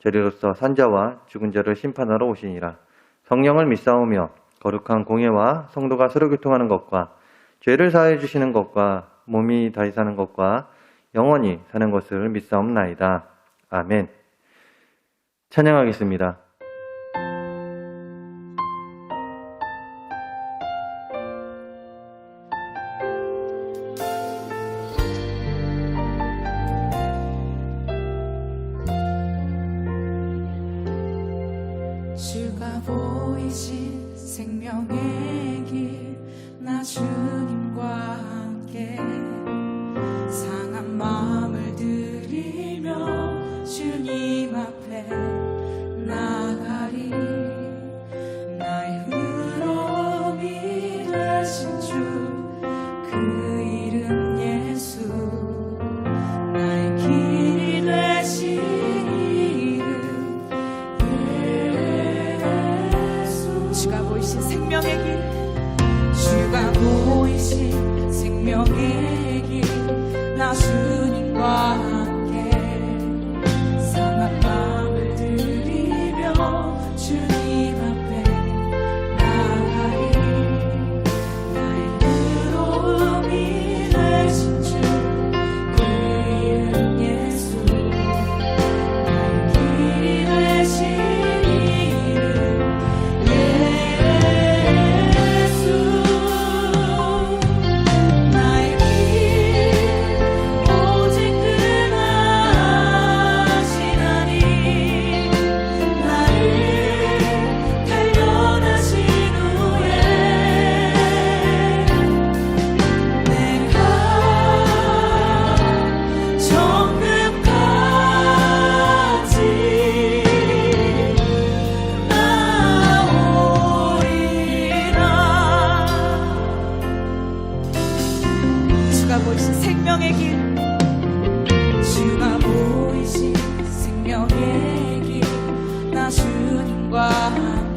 저리로서 산자와 죽은 자를 심판하러 오시니라. 성령을 믿사오며 거룩한 공예와 성도가 서로 교통하는 것과 죄를 사해 주시는 것과 몸이 다시 사는 것과 영원히 사는 것을 믿사옵나이다. 아멘. 찬양하겠습니다. 보이신 생명의 길. 주가 보이신 생명의 길. 나 주님과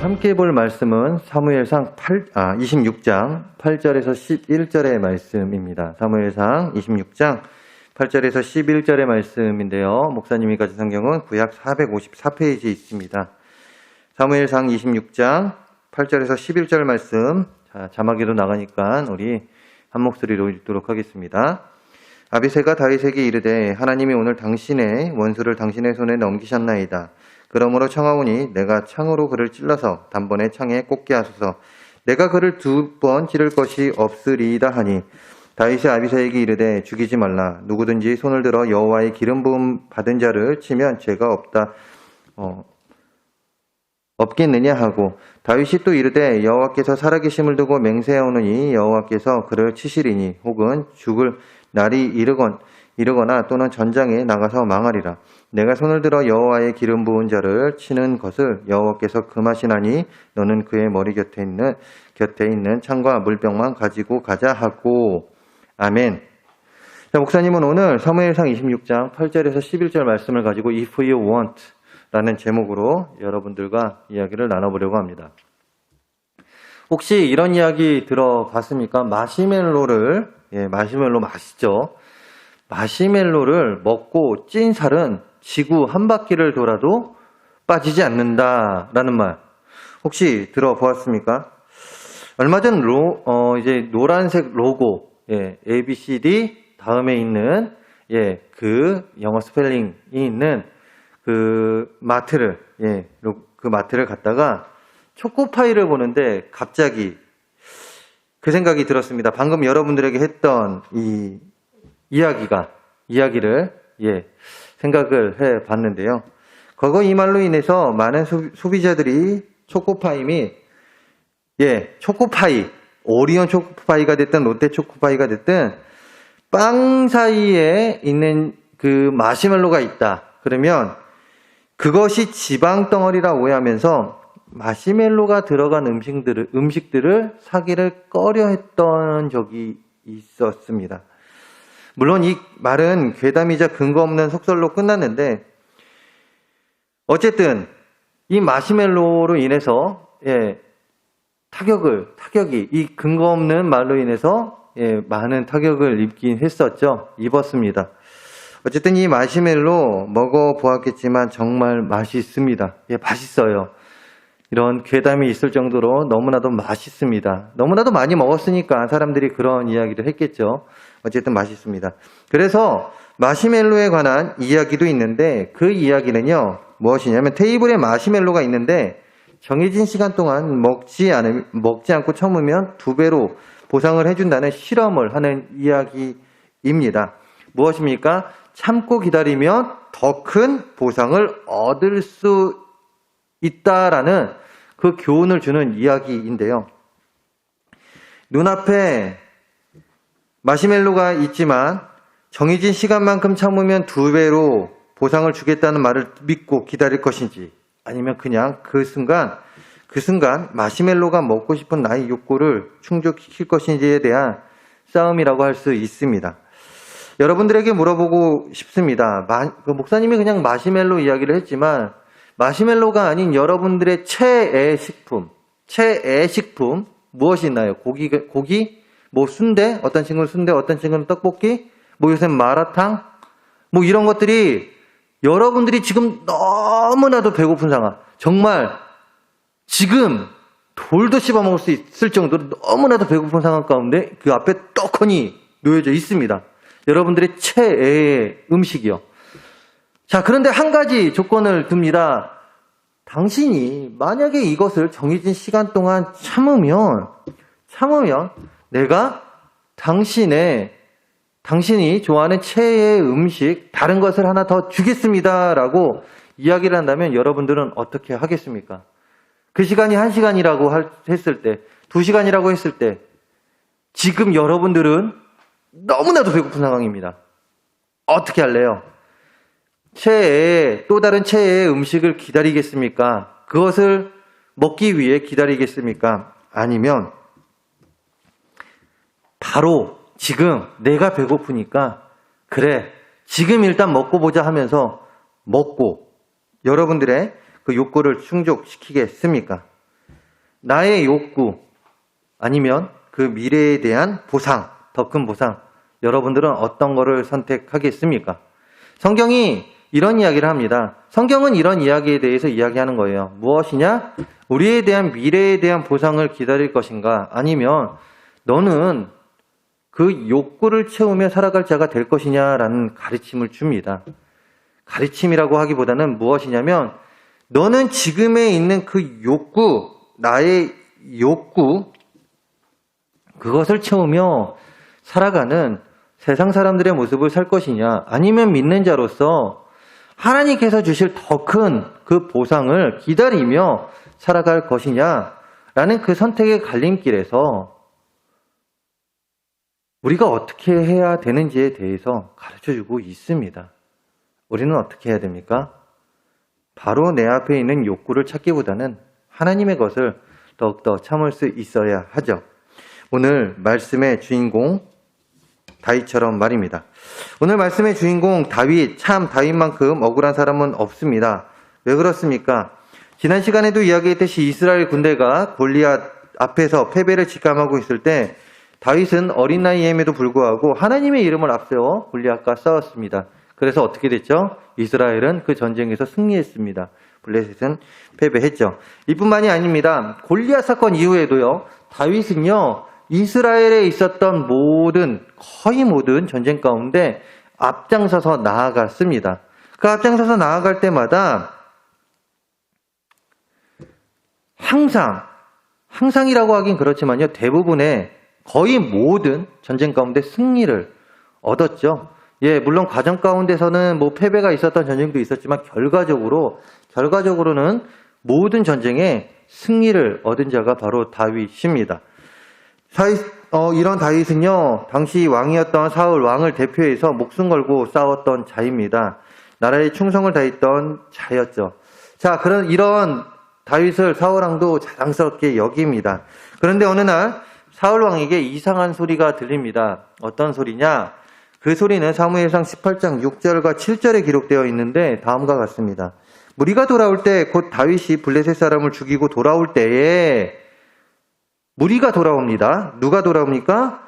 함께 볼 말씀은 사무엘상 8, 아, 26장 8절에서 11절의 말씀입니다. 사무엘상 26장 8절에서 11절의 말씀인데요. 목사님이 가진 성경은 구약 454페이지에 있습니다. 사무엘상 26장 8절에서 11절 말씀 자, 자막에도 나가니까 우리 한 목소리로 읽도록 하겠습니다. 아비세가 다윗에게 이르되 하나님이 오늘 당신의 원수를 당신의 손에 넘기셨나이다. 그러므로 청하오니 내가 창으로 그를 찔러서 단번에 창에 꽂게 하소서. 내가 그를 두 번 찌를 것이 없으리이다 하니 다윗이 아비세에게 이르되 죽이지 말라. 누구든지 손을 들어 여호와의 기름 부음 받은 자를 치면 죄가 없다. 어, 없겠느냐 하고 다윗이 또 이르되 여호와께서 살아계심을 두고 맹세하오느니 여호와께서 그를 치시리니 혹은 죽을 날이 이르건 이르거나 또는 전장에 나가서 망하리라 내가 손을 들어 여호와의 기름 부은 자를 치는 것을 여호와께서 금하시나니 너는 그의 머리 곁에 있는 곁에 있는 창과 물병만 가지고 가자 하고 아멘. 자, 목사님은 오늘 사무엘상 26장 8절에서 11절 말씀을 가지고 if you want 라는 제목으로 여러분들과 이야기를 나눠보려고 합니다. 혹시 이런 이야기 들어봤습니까? 마시멜로를, 예, 마시멜로 맛있죠? 마시멜로를 먹고 찐 살은 지구 한 바퀴를 돌아도 빠지지 않는다라는 말. 혹시 들어보았습니까? 얼마 전 로, 어, 이제 노란색 로고, 예, A, B, C, D 다음에 있는, 예, 그 영어 스펠링이 있는 그 마트를 예, 로- 그 마트를 갔다가 초코파이를 보는데 갑자기 그 생각이 들었습니다. 방금 여러분들에게 했던 이 이야기가 이야기를 예, 생각을 해 봤는데요. 과거 이 말로 인해서 많은 소, 소비자들이 초코파이 및 예, 초코파이 오리온 초코파이가 됐든 롯데 초코파이가 됐든 빵 사이에 있는 그 마시멜로가 있다. 그러면 그것이 지방 덩어리라 오해하면서 마시멜로가 들어간 음식들을, 음식들을 사기를 꺼려 했던 적이 있었습니다. 물론 이 말은 괴담이자 근거 없는 속설로 끝났는데, 어쨌든 이 마시멜로로 인해서, 예, 타격을, 타격이, 이 근거 없는 말로 인해서, 예, 많은 타격을 입긴 했었죠. 입었습니다. 어쨌든 이 마시멜로 먹어 보았겠지만 정말 맛있습니다. 예, 맛있어요. 이런 괴담이 있을 정도로 너무나도 맛있습니다. 너무나도 많이 먹었으니까 사람들이 그런 이야기를 했겠죠. 어쨌든 맛있습니다. 그래서 마시멜로에 관한 이야기도 있는데 그 이야기는요, 무엇이냐면 테이블에 마시멜로가 있는데 정해진 시간 동안 먹지 않으, 먹지 않고 처음으면 두 배로 보상을 해준다는 실험을 하는 이야기입니다. 무엇입니까? 참고 기다리면 더 큰 보상을 얻을 수 있다라는 그 교훈을 주는 이야기인데요. 눈앞에 마시멜로가 있지만 정해진 시간만큼 참으면 두 배로 보상을 주겠다는 말을 믿고 기다릴 것인지 아니면 그냥 그 순간 그 순간 마시멜로가 먹고 싶은 나의 욕구를 충족시킬 것인지에 대한 싸움이라고 할 수 있습니다. 여러분들에게 물어보고 싶습니다. 마- 그 목사님이 그냥 마시멜로 이야기를 했지만 마시멜로가 아닌 여러분들의 최애 식품, 최애 식품 무엇이 있나요? 고기, 고기, 뭐 순대, 어떤 친구는 순대, 어떤 친구는 떡볶이, 뭐 요새 마라탕, 뭐 이런 것들이 여러분들이 지금 너무나도 배고픈 상황, 정말 지금 돌도 씹어 먹을 수 있을 정도로 너무나도 배고픈 상황 가운데 그 앞에 떡하니 놓여져 있습니다. 여러분들의 최애의 음식이요. 자, 그런데 한 가지 조건을 둡니다. 당신이 만약에 이것을 정해진 시간 동안 참으면, 참으면 내가 당신의, 당신이 좋아하는 최애의 음식, 다른 것을 하나 더 주겠습니다. 라고 이야기를 한다면 여러분들은 어떻게 하겠습니까? 그 시간이 한 시간이라고 할- 했을 때, 두 시간이라고 했을 때, 지금 여러분들은 너무나도 배고픈 상황입니다. 어떻게 할래요? 최애의, 또 다른 최애의 음식을 기다리겠습니까? 그것을 먹기 위해 기다리겠습니까? 아니면, 바로 지금 내가 배고프니까, 그래, 지금 일단 먹고 보자 하면서 먹고, 여러분들의 그 욕구를 충족시키겠습니까? 나의 욕구 아니면 그 미래에 대한 보상, 더 큰 보상. 여러분들은 어떤 거를 선택하겠습니까? 성경이 이런 이야기를 합니다. 성경은 이런 이야기에 대해서 이야기하는 거예요. 무엇이냐? 우리에 대한 미래에 대한 보상을 기다릴 것인가? 아니면 너는 그 욕구를 채우며 살아갈 자가 될 것이냐라는 가르침을 줍니다. 가르침이라고 하기보다는 무엇이냐면 너는 지금에 있는 그 욕구, 나의 욕구, 그것을 채우며 살아가는 세상 사람들의 모습을 살 것이냐, 아니면 믿는 자로서 하나님께서 주실 더 큰 그 보상을 기다리며 살아갈 것이냐, 라는 그 선택의 갈림길에서 우리가 어떻게 해야 되는지에 대해서 가르쳐 주고 있습니다. 우리는 어떻게 해야 됩니까? 바로 내 앞에 있는 욕구를 찾기보다는 하나님의 것을 더욱더 참을 수 있어야 하죠. 오늘 말씀의 주인공 다윗처럼 말입니다. 오늘 말씀의 주인공 다윗 참 다윗만큼 억울한 사람은 없습니다. 왜 그렇습니까? 지난 시간에도 이야기했듯이 이스라엘 군대가 골리앗 앞에서 패배를 직감하고 있을 때 다윗은 어린 나이임에도 불구하고 하나님의 이름을 앞세워 골리앗과 싸웠습니다. 그래서 어떻게 됐죠? 이스라엘은 그 전쟁에서 승리했습니다. 블레셋은 패배했죠. 이뿐만이 아닙니다. 골리앗 사건 이후에도요. 다윗은요. 이스라엘에 있었던 모든 거의 모든 전쟁 가운데 앞장서서 나아갔습니다. 그 앞장서서 나아갈 때마다 항상 항상이라고 하긴 그렇지만요. 대부분의 거의 모든 전쟁 가운데 승리를 얻었죠. 예, 물론 과정 가운데서는 뭐 패배가 있었던 전쟁도 있었지만 결과적으로 결과적으로는 모든 전쟁에 승리를 얻은 자가 바로 다윗입니다. 사이, 어, 이런 다윗은요, 당시 왕이었던 사울 왕을 대표해서 목숨 걸고 싸웠던 자입니다. 나라에 충성을 다했던 자였죠. 자, 그런, 이런 다윗을 사울왕도 자랑스럽게 여깁니다. 그런데 어느 날, 사울왕에게 이상한 소리가 들립니다. 어떤 소리냐? 그 소리는 사무엘상 18장 6절과 7절에 기록되어 있는데 다음과 같습니다. 무리가 돌아올 때 곧 다윗이 블레셋 사람을 죽이고 돌아올 때에 무리가 돌아옵니다. 누가 돌아옵니까?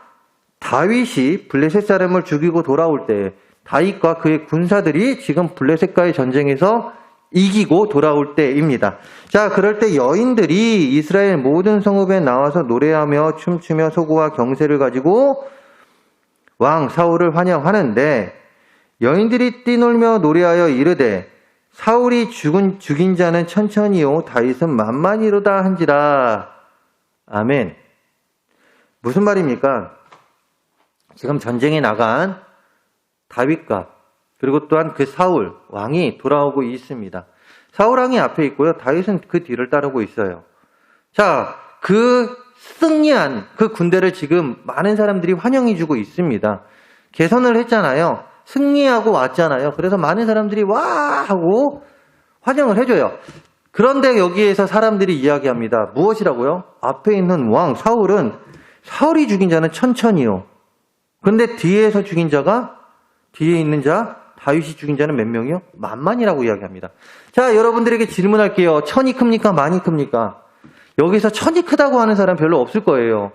다윗이 블레셋 사람을 죽이고 돌아올 때 다윗과 그의 군사들이 지금 블레셋과의 전쟁에서 이기고 돌아올 때입니다. 자, 그럴 때 여인들이 이스라엘 모든 성읍에 나와서 노래하며 춤추며 소고와 경세를 가지고 왕 사울을 환영하는데 여인들이 뛰놀며 노래하여 이르되 사울이 죽은 죽인 자는 천천히요 다윗은 만만히로다 한지라 아멘. 무슨 말입니까? 지금 전쟁에 나간 다윗과 그리고 또한 그 사울 왕이 돌아오고 있습니다. 사울 왕이 앞에 있고요. 다윗은 그 뒤를 따르고 있어요. 자, 그 승리한 그 군대를 지금 많은 사람들이 환영해 주고 있습니다. 개선을 했잖아요. 승리하고 왔잖아요. 그래서 많은 사람들이 와 하고 환영을 해줘요. 그런데 여기에서 사람들이 이야기합니다. 무엇이라고요? 앞에 있는 왕 사울은 사울이 죽인 자는 천천히요. 그런데 뒤에서 죽인 자가 뒤에 있는 자 다윗이 죽인 자는 몇 명이요? 만만이라고 이야기합니다. 자, 여러분들에게 질문할게요. 천이 큽니까? 많이 큽니까? 여기서 천이 크다고 하는 사람 별로 없을 거예요.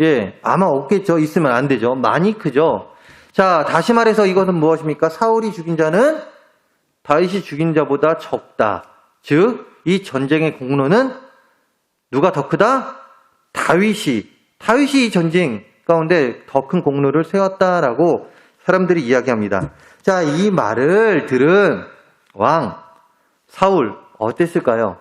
예, 아마 없겠죠. 있으면 안 되죠. 많이 크죠. 자, 다시 말해서 이것은 무엇입니까? 사울이 죽인 자는 다윗이 죽인 자보다 적다. 즉, 이 전쟁의 공로는 누가 더 크다? 다윗이, 다윗이 이 전쟁 가운데 더 큰 공로를 세웠다라고 사람들이 이야기합니다. 자, 이 말을 들은 왕, 사울, 어땠을까요?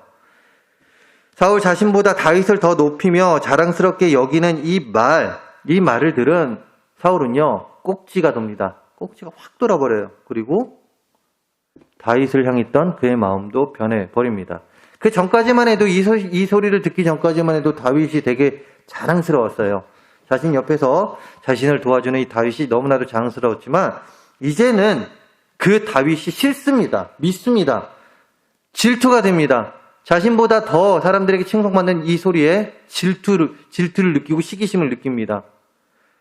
사울 자신보다 다윗을 더 높이며 자랑스럽게 여기는 이 말, 이 말을 들은 사울은요, 꼭지가 돕니다. 꼭지가 확 돌아버려요. 그리고 다윗을 향했던 그의 마음도 변해버립니다. 그 전까지만 해도 이, 소, 이 소리를 듣기 전까지만 해도 다윗이 되게 자랑스러웠어요. 자신 옆에서 자신을 도와주는 이 다윗이 너무나도 자랑스러웠지만 이제는 그 다윗이 싫습니다. 믿습니다. 질투가 됩니다. 자신보다 더 사람들에게 칭송받는 이 소리에 질투를, 질투를 느끼고 시기심을 느낍니다.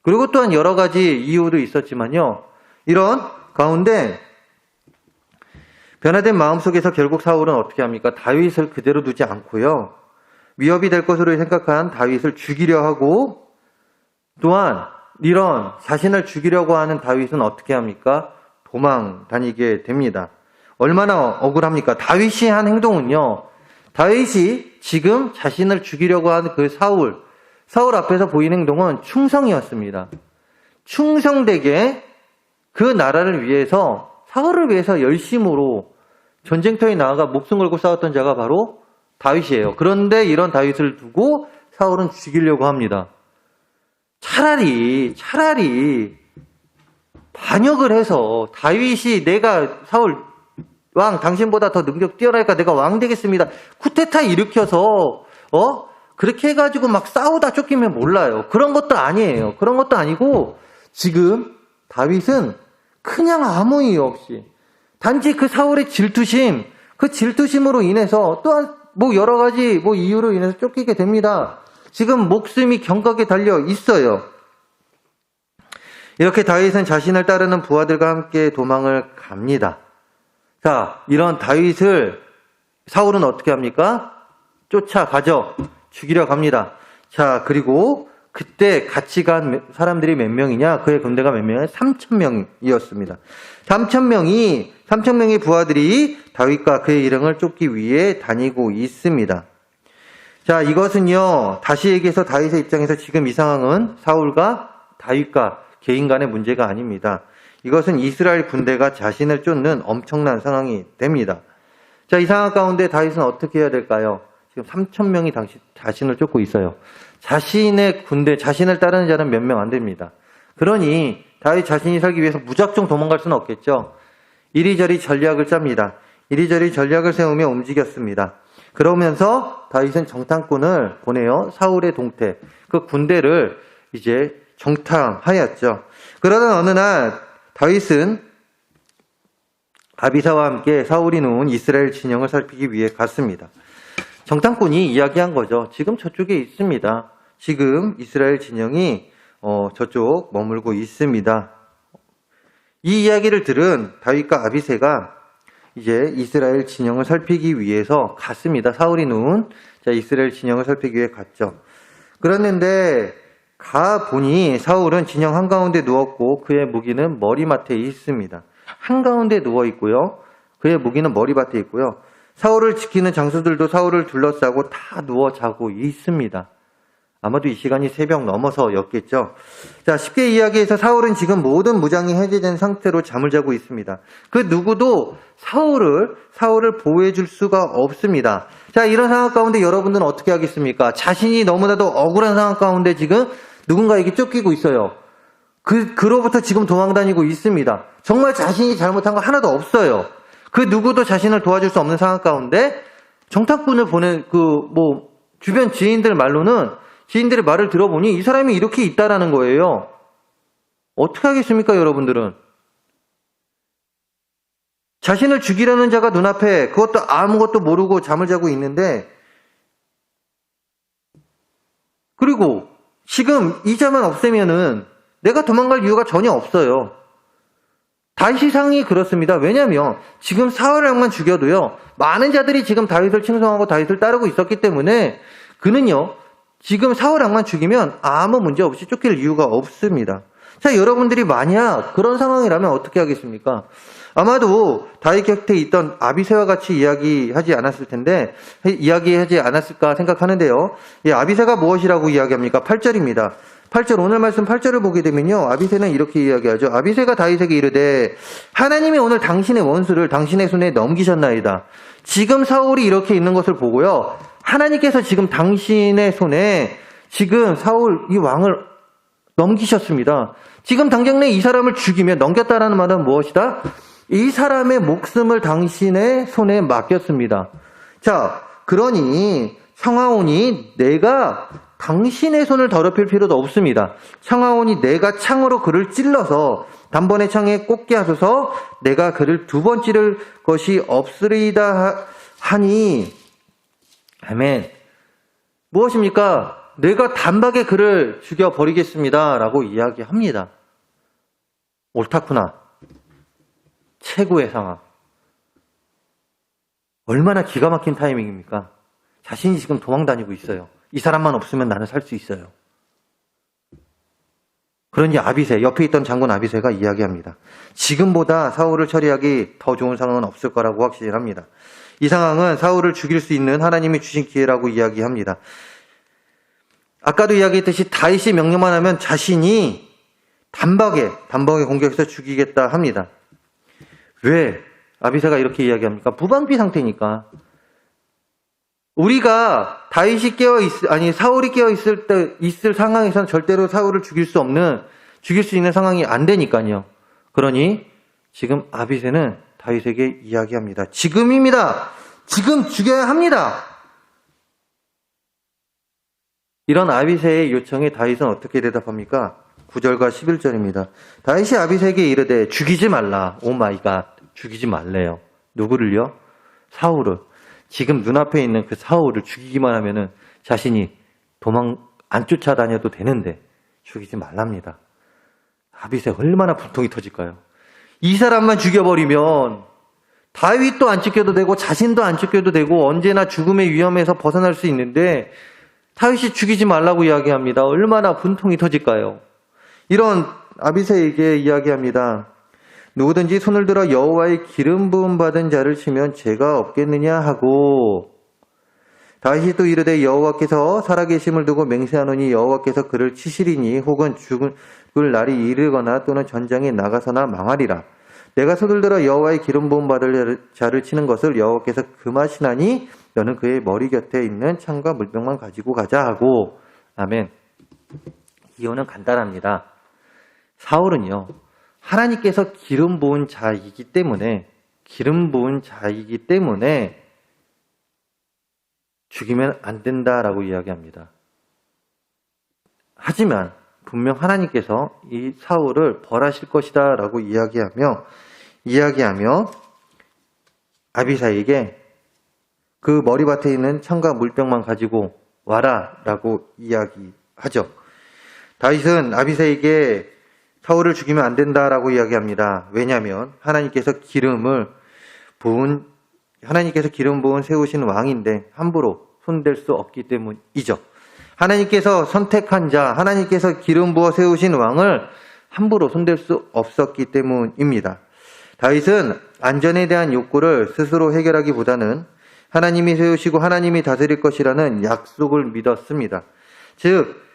그리고 또한 여러 가지 이유도 있었지만요. 이런 가운데 변화된 마음 속에서 결국 사울은 어떻게 합니까? 다윗을 그대로 두지 않고요. 위협이 될 것으로 생각한 다윗을 죽이려 하고 또한 이런 자신을 죽이려고 하는 다윗은 어떻게 합니까? 도망 다니게 됩니다. 얼마나 억울합니까? 다윗이 한 행동은요. 다윗이 지금 자신을 죽이려고 하는 그 사울, 사울 앞에서 보인 행동은 충성이었습니다. 충성되게 그 나라를 위해서 사울을 위해서 열심으로 전쟁터에 나아가 목숨 걸고 싸웠던 자가 바로 다윗이에요. 그런데 이런 다윗을 두고 사울은 죽이려고 합니다. 차라리 차라리 반역을 해서 다윗이 내가 사울 왕 당신보다 더 능력 뛰어나니까 내가 왕 되겠습니다. 쿠데타 일으켜서 어 그렇게 해가지고 막 싸우다 쫓기면 몰라요. 그런 것도 아니에요. 그런 것도 아니고 지금 다윗은 그냥 아무 이유 없이 단지 그 사울의 질투심 그 질투심으로 인해서 또한 뭐 여러 가지 뭐 이유로 인해서 쫓기게 됩니다. 지금 목숨이 경각에 달려 있어요. 이렇게 다윗은 자신을 따르는 부하들과 함께 도망을 갑니다. 자, 이런 다윗을 사울은 어떻게 합니까? 쫓아가죠. 죽이려 갑니다. 자, 그리고 그때 같이 간 사람들이 몇 명이냐? 그의 군대가 몇 명이냐? 3천 명이었습니다. 3천 명이 3천 명의 부하들이 다윗과 그의 일행을 쫓기 위해 다니고 있습니다. 자, 이것은요, 다시 얘기해서 다윗의 입장에서 지금 이 상황은 사울과 다윗과 개인 간의 문제가 아닙니다. 이것은 이스라엘 군대가 자신을 쫓는 엄청난 상황이 됩니다. 자, 이 상황 가운데 다윗은 어떻게 해야 될까요? 지금 3천명이 당시, 자신을 쫓고 있어요. 자신의 군대, 자신을 따르는 자는 몇 명 안 됩니다. 그러니 다윗 자신이 살기 위해서 무작정 도망갈 수는 없겠죠. 이리저리 전략을 짭니다. 이리저리 전략을 세우며 움직였습니다. 그러면서 다윗은 정탐꾼을 보내요. 사울의 동태, 그 군대를 이제 정탐하였죠. 그러던 어느 날 다윗은 아비사와 함께 사울이 놓은 이스라엘 진영을 살피기 위해 갔습니다. 정탐꾼이 이야기한 거죠. 지금 저쪽에 있습니다. 지금 이스라엘 진영이 어, 저쪽 머물고 있습니다. 이 이야기를 들은 다윗과 아비세가 이제 이스라엘 진영을 살피기 위해서 갔습니다. 사울이 누운 자, 이스라엘 진영을 살피기 위해 갔죠. 그랬는데 가 보니 사울은 진영 한가운데 누웠고 그의 무기는 머리맡에 있습니다. 한가운데 누워 있고요. 그의 무기는 머리맡에 있고요. 사울을 지키는 장수들도 사울을 둘러싸고 다 누워 자고 있습니다. 아마도 이 시간이 새벽 넘어서였겠죠. 자, 쉽게 이야기해서 사울은 지금 모든 무장이 해제된 상태로 잠을 자고 있습니다. 그 누구도 사울을, 사울을 보호해 줄 수가 없습니다. 자, 이런 상황 가운데 여러분들은 어떻게 하겠습니까? 자신이 너무나도 억울한 상황 가운데 지금 누군가에게 쫓기고 있어요. 그, 그로부터 지금 도망 다니고 있습니다. 정말 자신이 잘못한 거 하나도 없어요. 그 누구도 자신을 도와줄 수 없는 상황 가운데 정탁군을 보낸 그, 뭐, 주변 지인들 말로는 지인들의 말을 들어보니 이 사람이 이렇게 있다라는 거예요. 어떻게 하겠습니까, 여러분들은? 자신을 죽이려는 자가 눈앞에 그것도 아무것도 모르고 잠을 자고 있는데, 그리고 지금 이 자만 없애면은 내가 도망갈 이유가 전혀 없어요. 다윗이 상이 그렇습니다. 왜냐하면 지금 사울 왕만 죽여도요 많은 자들이 지금 다윗을 칭송하고 다윗을 따르고 있었기 때문에 그는요 지금 사울 왕만 죽이면 아무 문제 없이 쫓길 이유가 없습니다. 자 여러분들이 만약 그런 상황이라면 어떻게 하겠습니까? 아마도 다윗 곁에 있던 아비세와 같이 이야기하지 않았을 텐데 이야기하지 않았을까 생각하는데요. 이 아비세가 무엇이라고 이야기합니까? 8절입니다. 8절 오늘 말씀 8절을 보게 되면요. 아비세는 이렇게 이야기하죠. 아비세가 다윗에게 이르되 하나님이 오늘 당신의 원수를 당신의 손에 넘기셨나이다. 지금 사울이 이렇게 있는 것을 보고요. 하나님께서 지금 당신의 손에 지금 사울 이 왕을 넘기셨습니다. 지금 당장 내 이 사람을 죽이면 넘겼다라는 말은 무엇이다? 이 사람의 목숨을 당신의 손에 맡겼습니다. 자, 그러니 청하오니 내가 당신의 손을 더럽힐 필요도 없습니다. 청하오니 내가 창으로 그를 찔러서 단번에 창에 꽂게 하소서 내가 그를 두 번 찌를 것이 없으리이다 하니 아멘. 무엇입니까? 내가 단박에 그를 죽여버리겠습니다. 라고 이야기합니다. 옳다구나. 최고의 상황. 얼마나 기가 막힌 타이밍입니까? 자신이 지금 도망 다니고 있어요. 이 사람만 없으면 나는 살 수 있어요. 그러니 아비세, 옆에 있던 장군 아비세가 이야기합니다. 지금보다 사울을 처리하기 더 좋은 상황은 없을 거라고 확신합니다. 이 상황은 사울을 죽일 수 있는 하나님이 주신 기회라고 이야기합니다. 아까도 이야기했듯이 다윗이 명령만 하면 자신이 단박에 단박에 공격해서 죽이겠다 합니다. 왜 아비세가 이렇게 이야기합니까? 무방비 상태니까. 우리가 다윗이 깨어 있 아니 사울이 깨어 있을 때 있을 상황에서는 절대로 사울을 죽일 수 없는 죽일 수 있는 상황이 안 되니까요. 그러니 지금 아비세는 다윗에게 이야기합니다. 지금입니다. 지금 죽여야 합니다. 이런 아비세의 요청에 다윗은 어떻게 대답합니까? 9절과 11절입니다. 다윗이 아비세에게 이르되 죽이지 말라. 오 마이 갓. 죽이지 말래요. 누구를요? 사울을. 지금 눈앞에 있는 그 사울을 죽이기만 하면은 자신이 도망 안 쫓아다녀도 되는데 죽이지 말랍니다. 아비세 얼마나 분통이 터질까요? 이 사람만 죽여버리면 다윗도 안 찢겨도 되고 자신도 안 찢겨도 되고 언제나 죽음의 위험에서 벗어날 수 있는데 다윗이 죽이지 말라고 이야기합니다. 얼마나 분통이 터질까요? 이런 아비세에게 이야기합니다. 누구든지 손을 들어 여호와의 기름 부음 받은 자를 치면 죄가 없겠느냐 하고 다윗이 또 이르되 여호와께서 살아계심을 두고 맹세하노니 여호와께서 그를 치시리니 혹은 죽을 날이 이르거나 또는 전장에 나가서나 망하리라. 내가 손을 들어 여호와의 기름 부음 받을 자를 치는 것을 여호와께서 금하시나니 너는 그의 머리 곁에 있는 창과 물병만 가지고 가자 하고 아멘. 이유는 간단합니다. 사울은요. 하나님께서 기름 부은 자이기 때문에 기름 부은 자이기 때문에 죽이면 안 된다라고 이야기합니다. 하지만 분명 하나님께서 이 사울을 벌하실 것이다 라고 이야기하며 이야기하며 아비사에게 그 머리밭에 있는 창과 물병만 가지고 와라 라고 이야기하죠. 다윗은 아비사에게 사울을 죽이면 안 된다라고 이야기합니다. 왜냐하면 하나님께서 기름을 부은 하나님께서 기름 부은 세우신 왕인데 함부로 손댈 수 없기 때문이죠. 하나님께서 선택한 자, 하나님께서 기름 부어 세우신 왕을 함부로 손댈 수 없었기 때문입니다. 다윗은 안전에 대한 욕구를 스스로 해결하기보다는 하나님이 세우시고 하나님이 다스릴 것이라는 약속을 믿었습니다. 즉,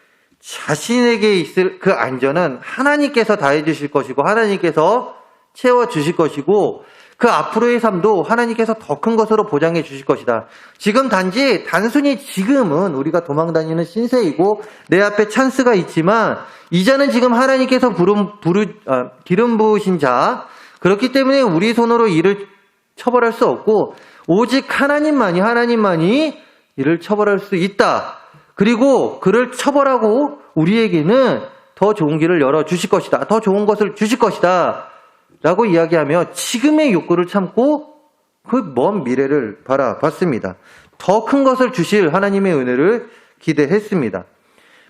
자신에게 있을 그 안전은 하나님께서 다 해 주실 것이고 하나님께서 채워 주실 것이고 그 앞으로의 삶도 하나님께서 더 큰 것으로 보장해 주실 것이다. 지금 단지 단순히 지금은 우리가 도망다니는 신세이고 내 앞에 찬스가 있지만 이제는 지금 하나님께서 부름, 부르, 아, 기름 부으신 자 그렇기 때문에 우리 손으로 일을 처벌할 수 없고 오직 하나님만이 하나님만이 이를 처벌할 수 있다. 그리고 그를 처벌하고 우리에게는 더 좋은 길을 열어 주실 것이다. 더 좋은 것을 주실 것이다. 라고 이야기하며 지금의 욕구를 참고 그 먼 미래를 바라봤습니다. 더 큰 것을 주실 하나님의 은혜를 기대했습니다.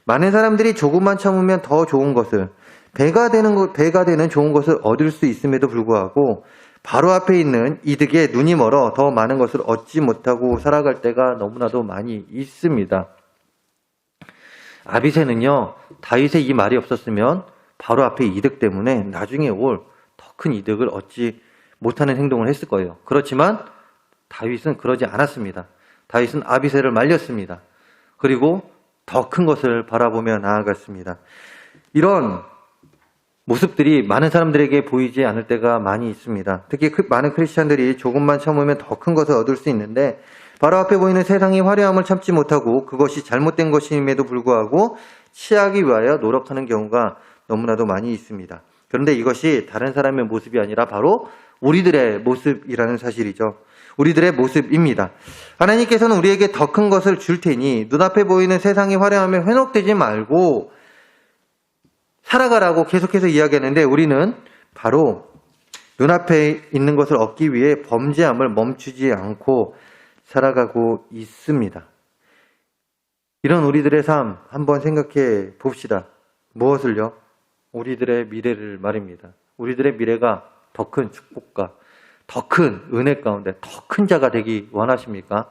많은 사람들이 조금만 참으면 더 좋은 것을 배가 되는 것, 배가 되는 좋은 것을 얻을 수 있음에도 불구하고 바로 앞에 있는 이득에 눈이 멀어 더 많은 것을 얻지 못하고 살아갈 때가 너무나도 많이 있습니다. 아비세는요, 다윗의 이 말이 없었으면 바로 앞에 이득 때문에 나중에 올 더 큰 이득을 얻지 못하는 행동을 했을 거예요. 그렇지만 다윗은 그러지 않았습니다. 다윗은 아비세를 말렸습니다. 그리고 더 큰 것을 바라보며 나아갔습니다. 이런 모습들이 많은 사람들에게 보이지 않을 때가 많이 있습니다. 특히 그 많은 크리스찬들이 조금만 참으면 더 큰 것을 얻을 수 있는데 바로 앞에 보이는 세상의 화려함을 참지 못하고 그것이 잘못된 것임에도 불구하고 취하기 위하여 노력하는 경우가 너무나도 많이 있습니다. 그런데 이것이 다른 사람의 모습이 아니라 바로 우리들의 모습이라는 사실이죠. 우리들의 모습입니다. 하나님께서는 우리에게 더 큰 것을 줄 테니 눈앞에 보이는 세상의 화려함에 회복되지 말고 살아가라고 계속해서 이야기하는데 우리는 바로 눈앞에 있는 것을 얻기 위해 범죄함을 멈추지 않고 살아가고 있습니다. 이런 우리들의 삶 한번 생각해 봅시다. 무엇을요? 우리들의 미래를 말입니다. 우리들의 미래가 더 큰 축복과 더 큰 은혜 가운데 더 큰 자가 되기 원하십니까?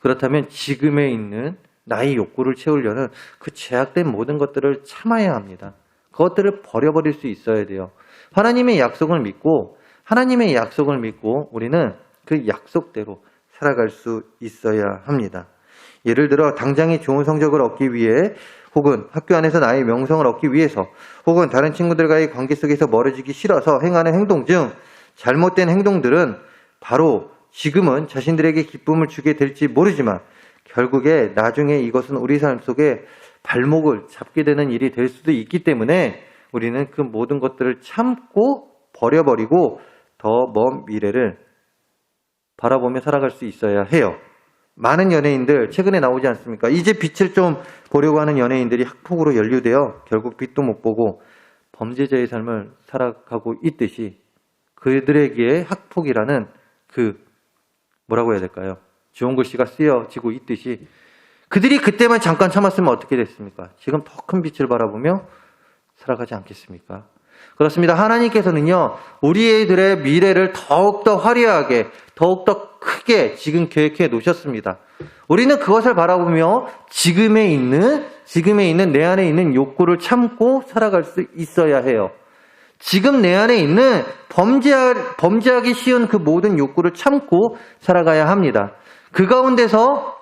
그렇다면 지금에 있는 나의 욕구를 채우려는 그 제약된 모든 것들을 참아야 합니다. 그것들을 버려버릴 수 있어야 돼요. 하나님의 약속을 믿고 하나님의 약속을 믿고 우리는 그 약속대로 살아갈 수 있어야 합니다. 예를 들어 당장의 좋은 성적을 얻기 위해 혹은 학교 안에서 나의 명성을 얻기 위해서 혹은 다른 친구들과의 관계 속에서 멀어지기 싫어서 행하는 행동 중 잘못된 행동들은 바로 지금은 자신들에게 기쁨을 주게 될지 모르지만 결국에 나중에 이것은 우리 삶 속에 발목을 잡게 되는 일이 될 수도 있기 때문에 우리는 그 모든 것들을 참고 버려버리고 더 먼 미래를 바라보며 살아갈 수 있어야 해요. 많은 연예인들 최근에 나오지 않습니까? 이제 빛을 좀 보려고 하는 연예인들이 학폭으로 연루되어 결국 빛도 못 보고 범죄자의 삶을 살아가고 있듯이 그들에게 학폭이라는 그 뭐라고 해야 될까요? 좋은 글씨가 쓰여지고 있듯이 그들이 그때만 잠깐 참았으면 어떻게 됐습니까? 지금 더 큰 빛을 바라보며 살아가지 않겠습니까? 그렇습니다. 하나님께서는요, 우리들의 미래를 더욱더 화려하게, 더욱더 크게 지금 계획해 놓으셨습니다. 우리는 그것을 바라보며 지금에 있는, 지금에 있는 내 안에 있는 욕구를 참고 살아갈 수 있어야 해요. 지금 내 안에 있는 범죄하, 범죄하기 쉬운 그 모든 욕구를 참고 살아가야 합니다. 그 가운데서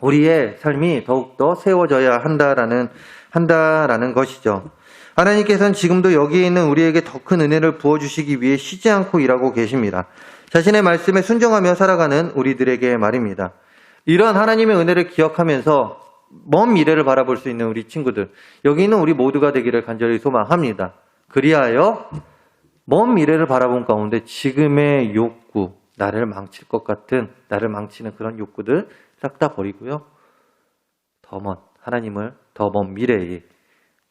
우리의 삶이 더욱더 세워져야 한다라는, 한다라는 것이죠. 하나님께서는 지금도 여기에 있는 우리에게 더 큰 은혜를 부어주시기 위해 쉬지 않고 일하고 계십니다. 자신의 말씀에 순종하며 살아가는 우리들에게 말입니다. 이런 하나님의 은혜를 기억하면서 먼 미래를 바라볼 수 있는 우리 친구들, 여기 있는 우리 모두가 되기를 간절히 소망합니다. 그리하여 먼 미래를 바라본 가운데 지금의 욕구, 나를 망칠 것 같은, 나를 망치는 그런 욕구들 싹 다 버리고요. 더 먼, 하나님을 더 먼 미래에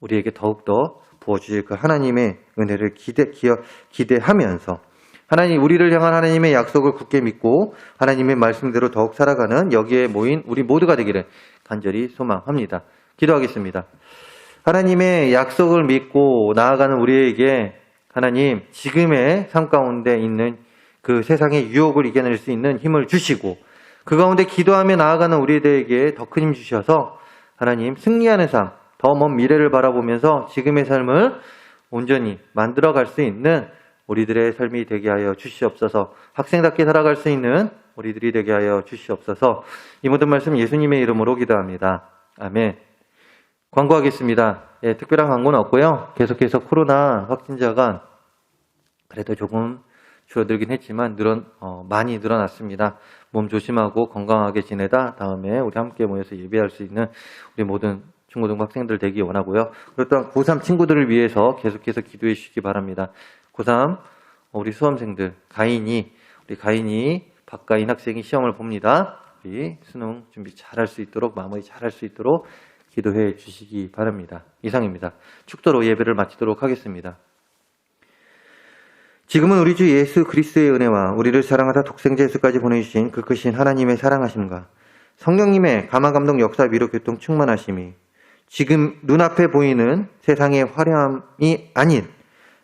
우리에게 더욱더 부어주실 그 하나님의 은혜를 기대, 기억, 기대하면서 하나님, 우리를 향한 하나님의 약속을 굳게 믿고 하나님의 말씀대로 더욱 살아가는 여기에 모인 우리 모두가 되기를 간절히 소망합니다. 기도하겠습니다. 하나님의 약속을 믿고 나아가는 우리에게 하나님, 지금의 삶 가운데 있는 그 세상의 유혹을 이겨낼 수 있는 힘을 주시고 그 가운데 기도하며 나아가는 우리들에게 더 큰 힘 주셔서 하나님 승리하는 삶, 더 먼 미래를 바라보면서 지금의 삶을 온전히 만들어갈 수 있는 우리들의 삶이 되게 하여 주시옵소서. 학생답게 살아갈 수 있는 우리들이 되게 하여 주시옵소서. 이 모든 말씀 예수님의 이름으로 기도합니다. 아멘. 광고하겠습니다. 예, 특별한 광고는 없고요. 계속해서 코로나 확진자가 그래도 조금 줄어들긴 했지만 늘어 어, 많이 늘어났습니다. 몸 조심하고 건강하게 지내다 다음에 우리 함께 모여서 예배할 수 있는 우리 모든 중고등부 학생들 되기 원하고요. 그리고 또한 고3 친구들을 위해서 계속해서 기도해 주시기 바랍니다. 고3 우리 수험생들 가인이 우리 가인이 박가인 학생이 시험을 봅니다. 우리 수능 준비 잘할 수 있도록 마무리 잘할 수 있도록 기도해 주시기 바랍니다. 이상입니다. 축도로 예배를 마치도록 하겠습니다. 지금은 우리 주 예수 그리스도의 은혜와 우리를 사랑하사 독생자 예수까지 보내주신 그 크신 하나님의 사랑하심과 성령님의 감화 감동 역사 위로 교통 충만하심이 지금 눈앞에 보이는 세상의 화려함이 아닌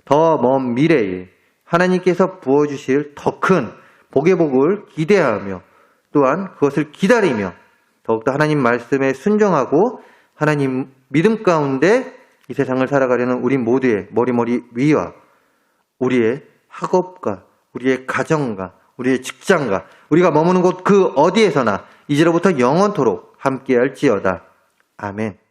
더 먼 미래에 하나님께서 부어주실 더 큰 복의 복을 기대하며 또한 그것을 기다리며 더욱더 하나님 말씀에 순종하고 하나님 믿음 가운데 이 세상을 살아가려는 우리 모두의 머리머리 위와 우리의 학업과 우리의 가정과 우리의 직장과 우리가 머무는 곳 그 어디에서나 이제로부터 영원토록 함께할지어다. 아멘.